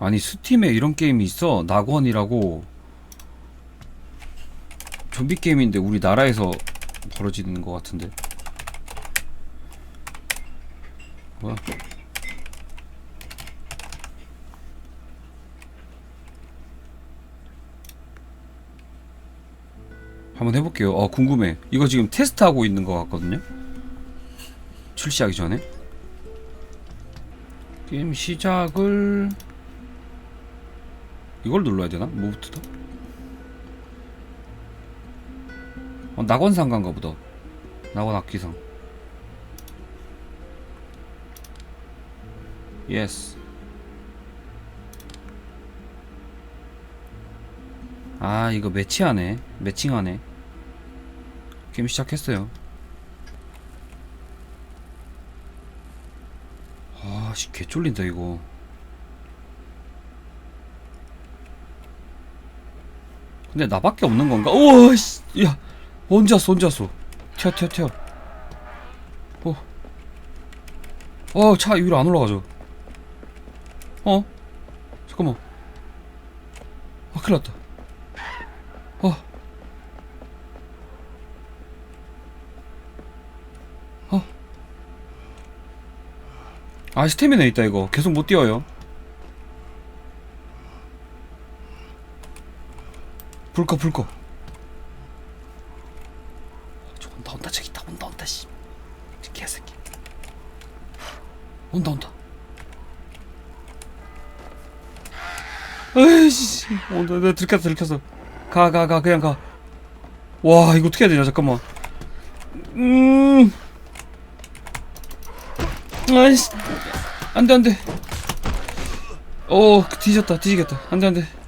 아니 스팀에 이런 게임이 있어? 낙원이라고. 좀비 게임인데 우리 나라에서 벌어지는 것 같은데. 뭐야? 한번 해볼게요. 어 궁금해. 이거 지금 테스트하고 있는 것 같거든요? 출시하기 전에? 게임 시작을 이걸 눌러야 되나? 뭐부터? 어, 낙원 상가인가 보다. 낙원 악기상. 예스. 아, 이거 매치하네. 매칭하네. 게임 시작했어요. 아, 씨, 개 쫄린다, 이거. 근데 나밖에 없는 건가? 우와, 씨, 야, 혼자 쏘, 혼자 쏘. 튀어, 튀어, 튀어. 어. 어, 차 위로 안 올라가죠. 어? 잠깐만. 아, 큰일 났다. 어. 어. 아, 스태미나 있다, 이거. 계속 못 뛰어요. 불 꺼, 불 꺼. 어, 저 온다, 온다, 저기 있다, 온다, 온다, 씨. 저 개새끼. 온다, 온다. 에이씨. 온다, 내가 들켰어, 들켰어. 가, 가, 가, 그냥 가. 와, 이거 어떻게 해야 되냐, 잠깐만. 음. 아이씨. 안 돼, 안 돼. 어, 뒤졌다, 뒤지겠다. 안 돼, 안 돼.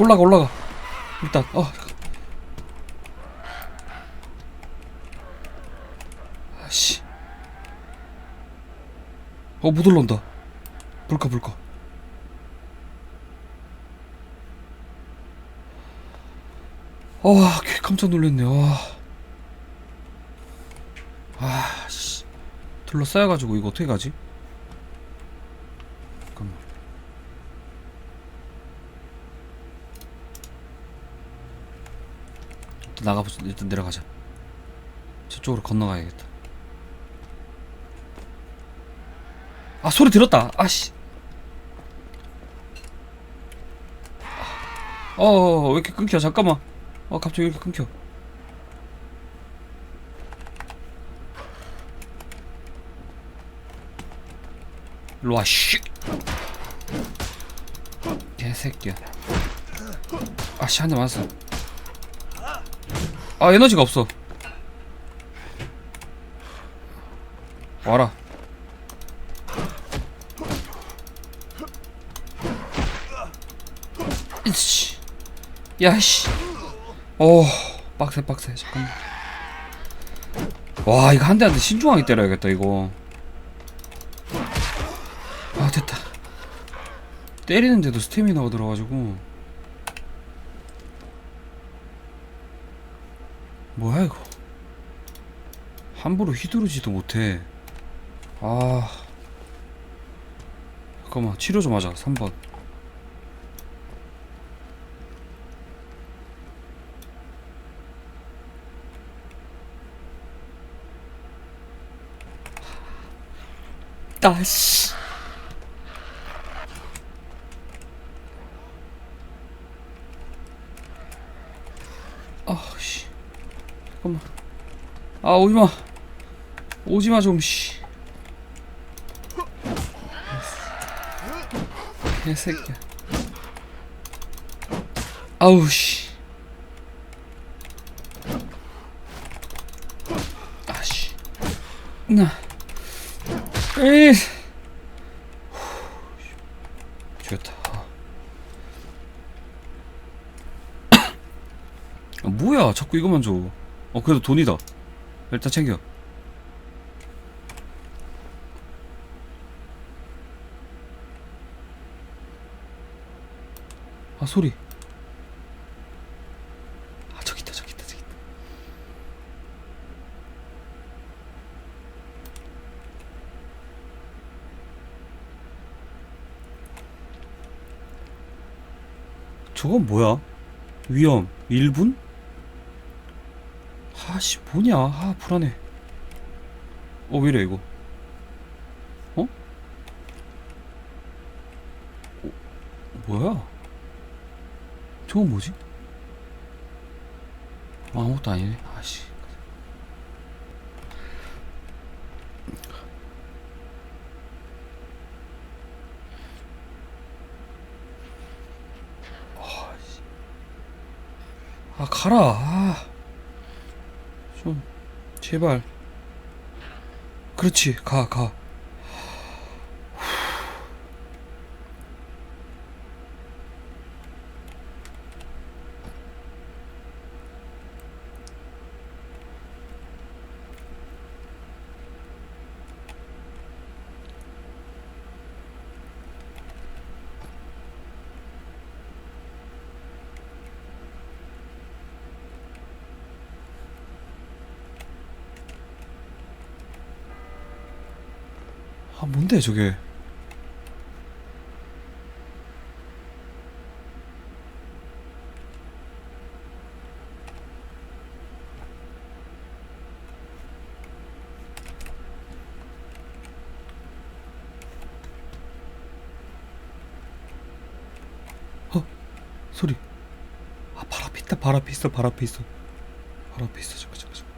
올라가 올라가 일단 어 아씨 어못 올라온다 불까 불까 아, 개 깜짝 놀랐네. 와. 아, 씨. 둘러싸여가지고 이거 어떻게 가지? 잠깐만. 일단 나가보자. 일단 내려가자. 저쪽으로 건너가야겠다. 아 소리 들었다. 아씨. 어왜 이렇게 끊겨? 잠깐만. 어 갑자기 왜 이렇게 끊겨? 와 씨. 개새끼야. 아씨 한 대 맞았어. 아 에너지가 없어. 와라. 이씨. 야씨. 오 빡세 빡세. 잠깐만. 와 이거 한 대한대 신중하게 때려야겠다 이거. 아 됐다. 때리는데도 스태미나가 들어가지고 뭐야 이거? 함부로 휘두르지도 못해. 아. 잠깐만 치료 좀 하자 3번. 따씨. 아씨 잠깐만. 아 오지마. 오지마 좀 씨. 개새끼야. 아우 씨. 아씨. 나. 에이. 죽였다. 아, 뭐야 자꾸 이것만 줘. 어 그래도 돈이다. 일단 챙겨. 아 소리. 아 저기 있다 저기 있다 저기 있다. 저건 뭐야? 위험. 1분? 아씨 뭐냐 아 불안해 어 왜이래 이거 어? 어? 뭐야 저건 뭐지? 아무것도 아니네 아씨 아 가라 아. 좀 제발 그렇지 가 가. 아 뭔데 저게? 어 소리. 아발 앞에 있다 발 앞에 있어 발 앞에 있어. 발 앞에 있어 잠깐 잠깐 잠깐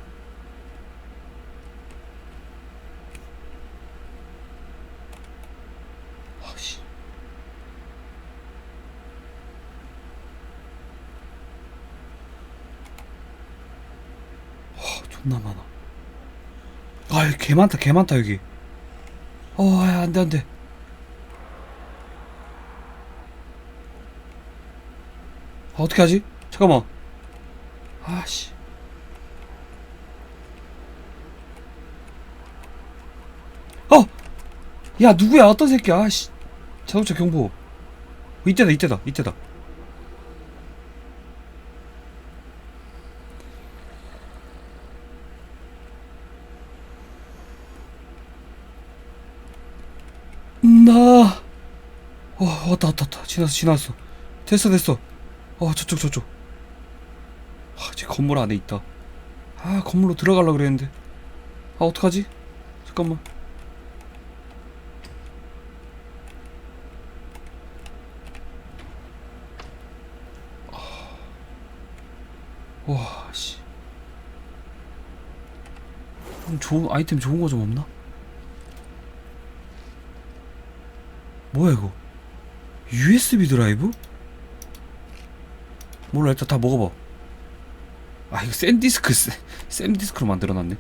아씨 와 존나 많아. 아개 많다 개 많다 여기. 어 야, 안돼 안돼. 아, 어떻게 하지? 잠깐만. 아씨. 어! 야 누구야? 어떤 새끼야? 아씨. 자동차 경보. 어, 이때다 이때다 이때다 나 어, 지났어 지났어. 됐어 됐어. 어 저쪽 저쪽. 아 지금 건물 안에 있다. 아 건물로 들어가려고 그랬는데. 아 어떡하지? 잠깐만. 와, 씨. 좀 좋은 아이템 좋은 거 좀 없나? 뭐야 이거? USB 드라이브? 몰라 일단 다 먹어봐. 아 이거 샌 디스크 샌, 샌 디스크로 만들어놨네.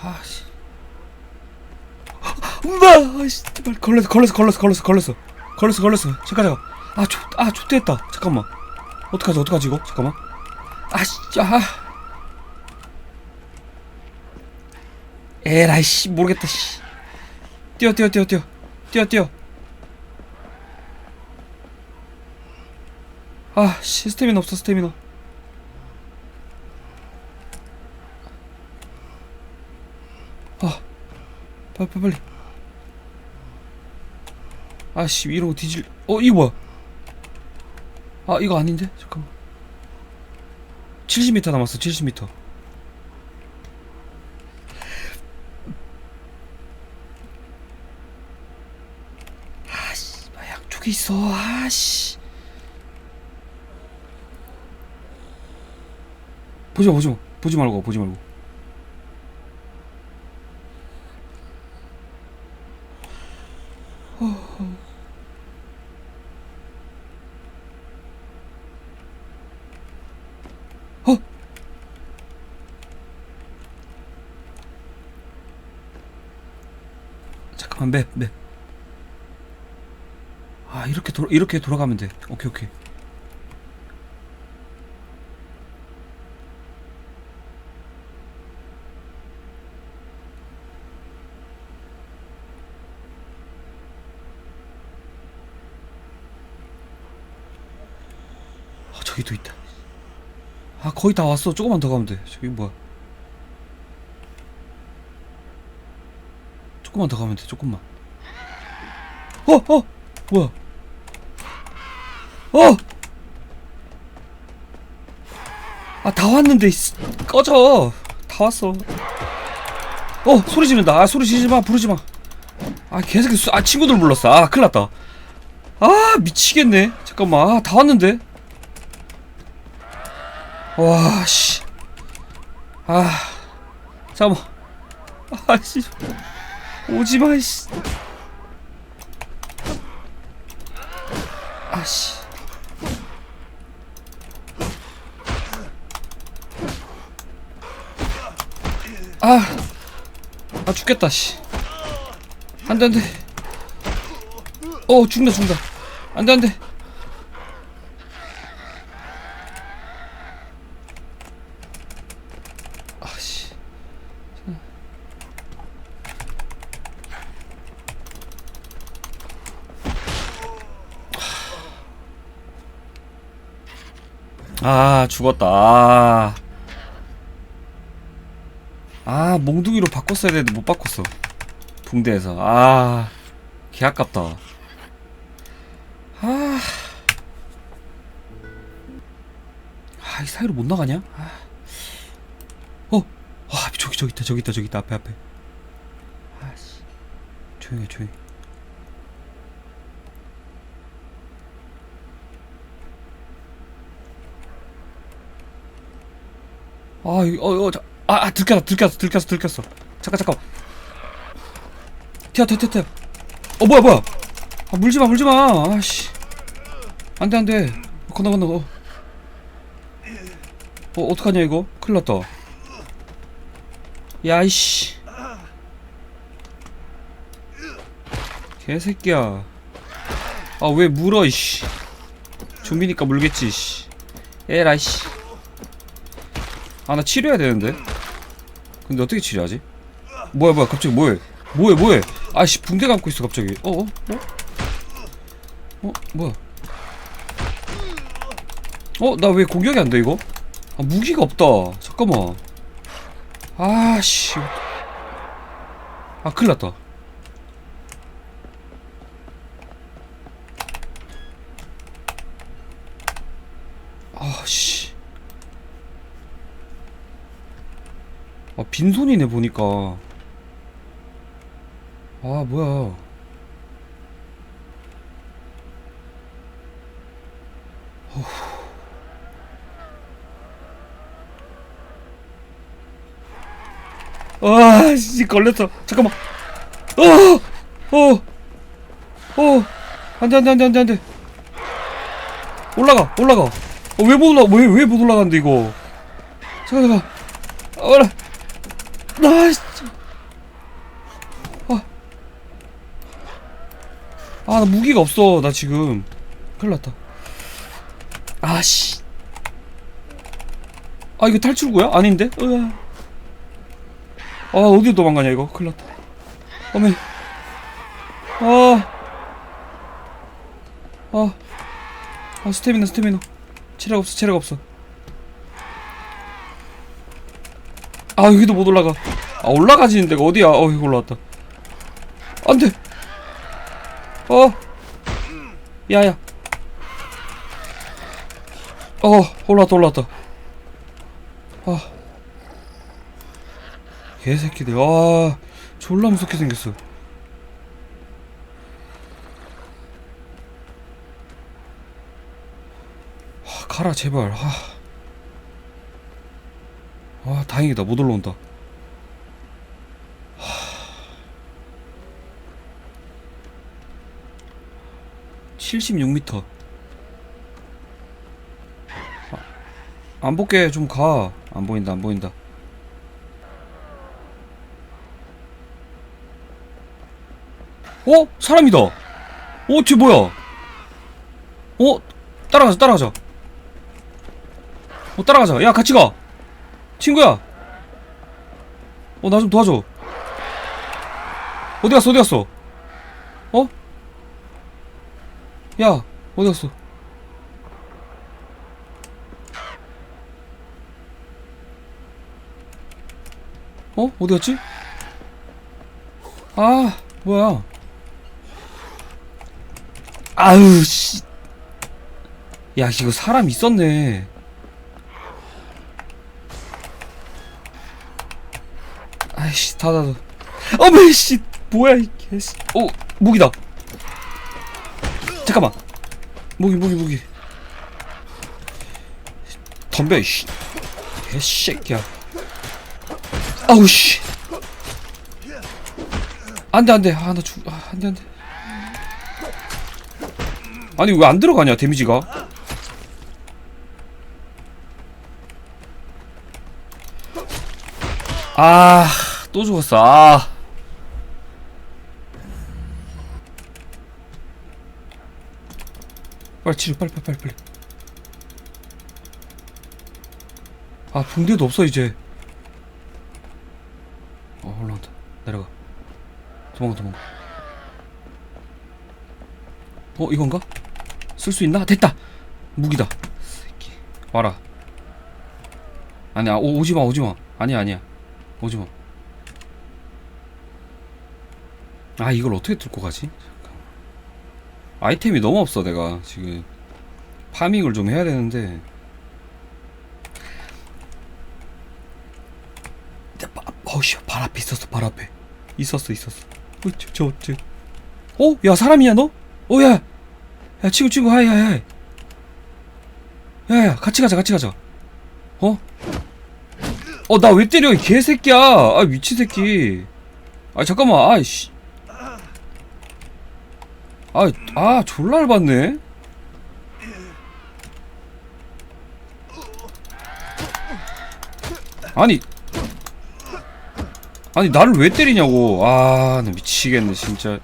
아씨. 엄마! 아씨, 제발 걸렸어, 걸렸어, 걸렸어, 걸렸어, 걸렸어, 걸렸어, 걸렸어. 잠깐, 잠깐. 아, 좆, 아, 좆됐다. 잠깐만. 어떡하지, 어떡하지 이거? 잠깐만. 아씨, 아. 에라이 씨, 모르겠다 씨. 뛰어, 뛰어, 뛰어, 뛰어, 뛰어, 뛰어. 아, 씨, 스태미나 없어, 스태미나. 아, 빨리, 빨리. 아씨, 이러고 뒤질. 어, 이거 뭐야? 아, 이거 아닌데? 잠깐만. 70m 남았어, 70m. 아씨, 아, 양쪽에 있어. 아씨. 보지 마, 보지 마. 보지 말고, 보지 말고. 어? 잠깐만 맵 맵. 아 이렇게 돌아 이렇게 돌아가면 돼. 오케이 오케이. 아 저기 또 있다. 아 거의 다 왔어 조금만 더 가면 돼 저기 뭐야 조금만 더 가면 돼 조금만 어! 어! 뭐야 어! 아 다 왔는데 씨, 꺼져. 다 왔어. 어 소리 지른다. 아 소리 지르지 마. 부르지 마. 아 계속 수- 아 친구들 불렀어. 아 큰일 났다. 아 미치겠네. 잠깐만. 아, 다 왔는데? 와 씨. 아 잠깐만. 아 씨. 오지 마 씨. 아씨 아, 아 죽겠다 씨. 안돼 안돼. 어 죽는다 죽는다. 안돼 안돼. 아씨. 아 죽었다. 아. 아 몽둥이로 바꿨어야 되는데 못 바꿨어 붕대에서 아 개아깝다 아. 아, 이 사이로 못 나가냐? 아. 어, 아, 저기 저기 있다, 저기 있다, 저기 있다, 앞에 앞에. 아씨, 조용해, 조용히. 아, 이- 어, 어, 자, 아, 아, 들켰어, 들켰어, 들켰어, 들켰어. 잠깐, 잠깐. 튀어, 튀어, 튀어. 어, 뭐야, 뭐야? 아, 물지 마, 물지 마. 아씨. 안 돼, 안 돼. 건너, 건너. 어, 어 어떡하냐, 이거? 큰일 났다. 야, 이씨. 개새끼야. 아, 왜 물어, 이씨. 좀비니까 물겠지, 씨. 에라이, 씨. 아, 나 치료해야 되는데? 근데 어떻게 치료하지? 뭐야, 뭐야, 갑자기 뭐해? 뭐해, 뭐해? 아씨, 붕대 감고 있어, 갑자기. 어, 어? 어? 어, 뭐야? 어, 나 왜 공격이 안 돼, 이거? 아, 무기가 없다. 잠깐만. 아, 씨. 아, 큰일 났다. 아, 씨. 아, 빈손이네, 보니까. 아, 뭐야. 아, 씨, 걸렸어. 잠깐만. 어, 어, 어. 안 돼, 안 돼, 안 돼, 안 돼, 안 돼. 올라가, 올라가. 어, 왜못 올라, 왜, 왜 못 올라가는데, 이거. 잠깐, 잠깐. 어라. 나, 씨. 아. 아, 나 무기가 없어, 나 지금. 큰일 났다. 아, 씨. 아, 이거 탈출구야? 아닌데? 으아. 아 어디로 도망가냐 이거 큰일 났다 어메 아, 아, 아 스태미나 스태미나 체력 없어 체력 없어 아 여기도 못 올라가 아 올라가지는 데가 어디야 어 이거 올라왔다 안돼 어. 야야. 어 올라왔다 올라왔다. 아. 개새끼들. 아 졸라 무섭게 생겼어. 아, 가라 제발. 아. 아 다행이다. 못 올라온다 76m 아, 안 볼게 좀 가 안 보인다 안 보인다 어? 사람이다. 어, 쟤 뭐야? 어? 따라가자, 따라가자. 어, 따라가자. 야, 같이 가. 친구야. 어, 나 좀 도와줘. 어디 갔어, 어디 갔어? 어? 야 어디 갔어? 어? 어디 갔지? 아 뭐야? 아유 씨. 야 이거 사람 있었네. 아이씨 닫아서. 어메 씨 뭐야 이 개씨. 어 무기다. 잠깐만. 무기, 무기, 무기. 덤벼, 씨. 개새끼야. 아우, 씨. 안 돼, 안 돼. 아, 나 죽, 아, 안 돼, 안 돼. 아니, 왜 안 들어가냐, 데미지가? 아, 또 죽었어. 아. 빨리 치료, 빨리, 빨리, 빨리, 빨리. 아, 붕대도 없어, 이제. 어, 올라간다. 내려가. 도망가, 도망가. 어, 이건가? 쓸 수 있나? 됐다! 무기다. 새끼. 와라. 아니야, 오, 오지마, 오지마. 아니야, 아니야. 오지마. 아, 이걸 어떻게 뚫고 가지? 아이템이 너무 없어, 내가. 지금. 파밍을 좀 해야 되는데. 어우씨, 발 앞에 있었어, 발 앞에. 있었어, 있었어. 어, 저, 저, 저. 어? 야, 사람이야, 너? 어, 야. 야, 친구, 친구, 하이, 하이, 하이. 야, 야, 같이 가자, 같이 가자. 어? 어, 나 왜 때려, 이 개새끼야. 아, 미친 새끼. 아, 잠깐만, 아이씨. 아, 아, 졸라 얇았네. 아니. 아니, 나를 왜 때리냐고. 아, 나 미치겠네, 진짜.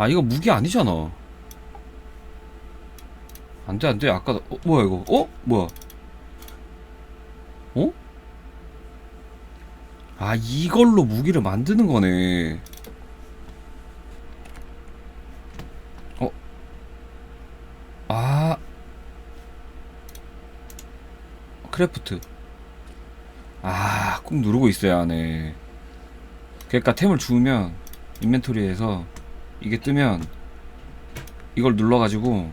아 이거 무기 아니잖아 안돼 안돼. 아까 어, 뭐야 이거? 어? 뭐야? 어? 아 이걸로 무기를 만드는 거네. 어? 아. 크래프트. 아 꾹 누르고 있어야 하네. 그러니까 템을 주우면 인벤토리에서 이게 뜨면 이걸 눌러가지고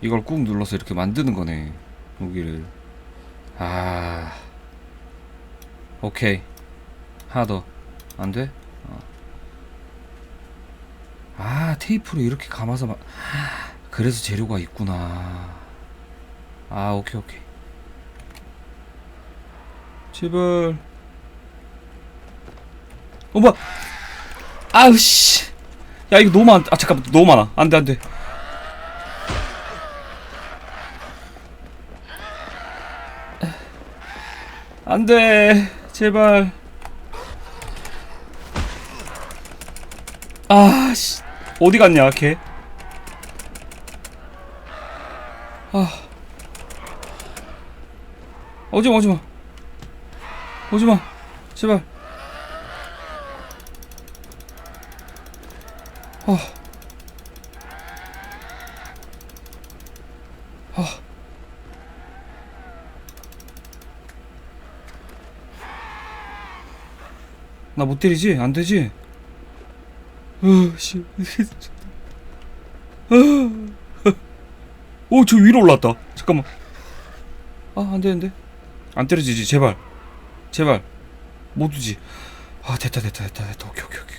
이걸 꾹 눌러서 이렇게 만드는 거네 무기를 아 오케이 하나 더 안돼? 어. 아 테이프로 이렇게 감아서 마... 그래서 재료가 있구나 아 오케이 오케이 제발 어 뭐야 아우 씨. 야 이거 너무 많. 아 잠깐 너무 많아. 안돼 안돼. 안돼 제발. 아 씨. 어디 갔냐 걔? 아. 오지마 오지마. 오지마. 제발. 어. 어. 나 못 때리지? 안 되지? 어, 씨. 오, 저 위로 올랐다. 잠깐만. 아, 안 되는데. 안 때려지지, 제발. 제발. 못 두지. 아, 됐다, 됐다, 됐다, 됐다. 오케이, 오케이, 오케이,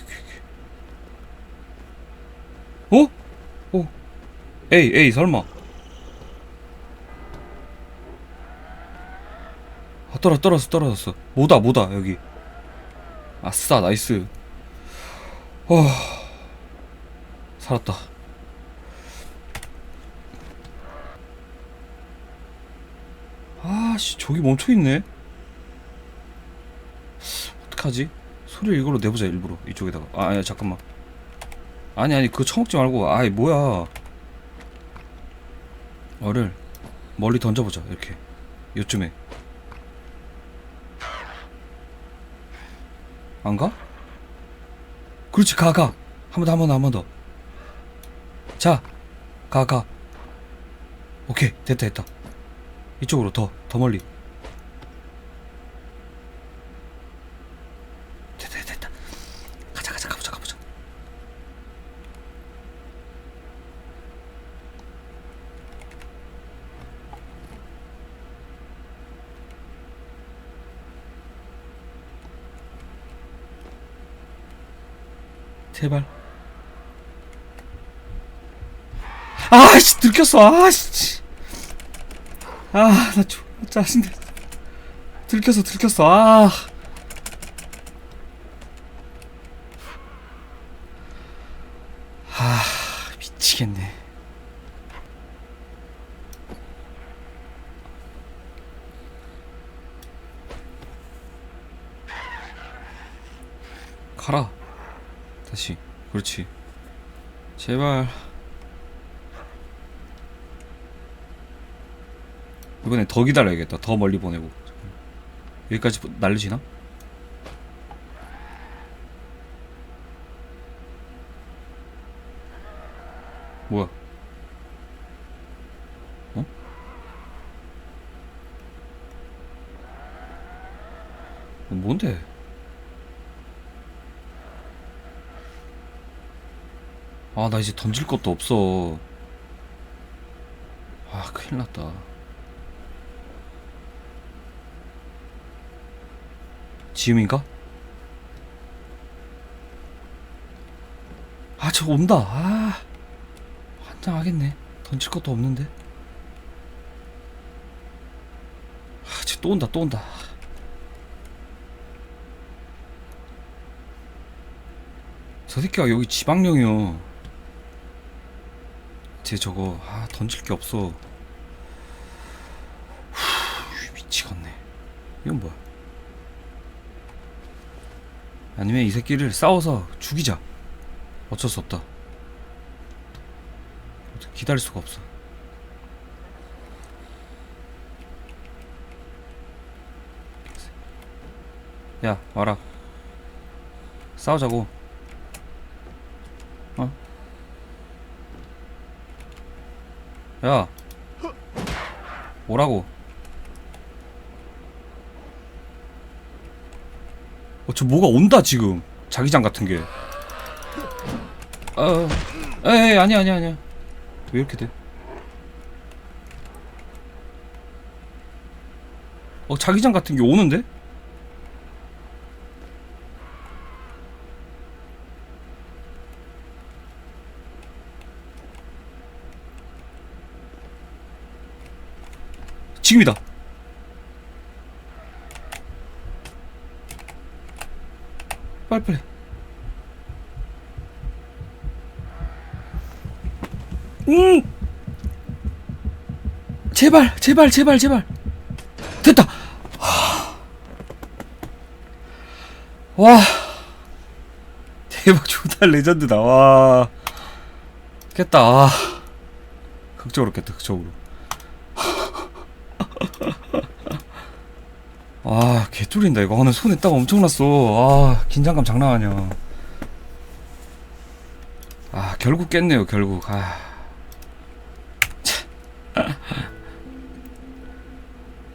오케이. 어? 어. 에이, 에이, 설마. 아, 떨어, 떨어졌어, 떨어졌어. 뭐다, 뭐다, 여기. 아싸, 나이스. 어. 살았다. 아씨, 저기 멈춰있네. 어떡하지? 소리를 이걸로 내보자, 일부러. 이쪽에다가. 아, 아니, 잠깐만. 아니 아니 그거 처먹지 말고 아이 뭐야 어를 멀리 던져보자 이렇게 요쯤에 안 가? 그렇지 가 가. 한 번 더 한 번 더 한 번 더. 자, 가 가. 오케이 됐다 됐다. 이쪽으로 더 더 멀리. 됐다 됐다 됐다. 가자 가자 가보자 가보자. 제발. 아씨 들켰어 아씨. 아나 짜증나. 들켰어 들켰어 아. 아 미치겠네. 가라. 다시. 그렇지. 제발. 이번엔 더 기다려야겠다. 더 멀리 보내고. 여기까지 보- 날려지나? 뭐야? 어? 뭔데? 아, 나 이제 던질 것도 없어. 아, 큰일 났다. 지음인가? 아, 저 온다. 아, 환장하겠네. 던질 것도 없는데. 아, 쟤또 온다, 또 온다. 저 새끼가 여기 지방령이요. 쟤 저거 아 던질 게 없어. 후, 미치겠네. 이건 뭐야? 아니면 이 새끼를 싸워서 죽이자. 어쩔 수 없다. 기다릴 수가 없어. 야 와라. 싸우자고. 어? 야. 오라고. 어, 저 뭐가 온다, 지금. 자기장 같은 게. 어, 에이, 아니야, 아니야, 아니야. 왜 이렇게 돼? 어, 자기장 같은 게 오는데? 지금이다. 빨리빨리. 음. 제발, 제발, 제발, 제발. 됐다. 하. 와. 대박 존나 레전드다. 와. 깼다. 아. 극적으로 깼다. 극적으로. 아, 개쫄린다 이거. 오늘 손에 딱 엄청 났어. 아, 긴장감 장난 아니야. 아, 결국 깼네요, 결국. 아. 참.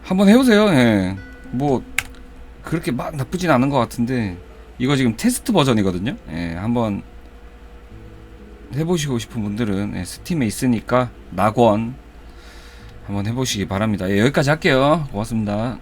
한번 해보세요, 예. 뭐, 그렇게 막 나쁘진 않은 것 같은데, 이거 지금 테스트 버전이거든요? 예, 한번 해보시고 싶은 분들은, 예, 스팀에 있으니까, 낙원, 한번 해보시기 바랍니다. 예, 여기까지 할게요. 고맙습니다.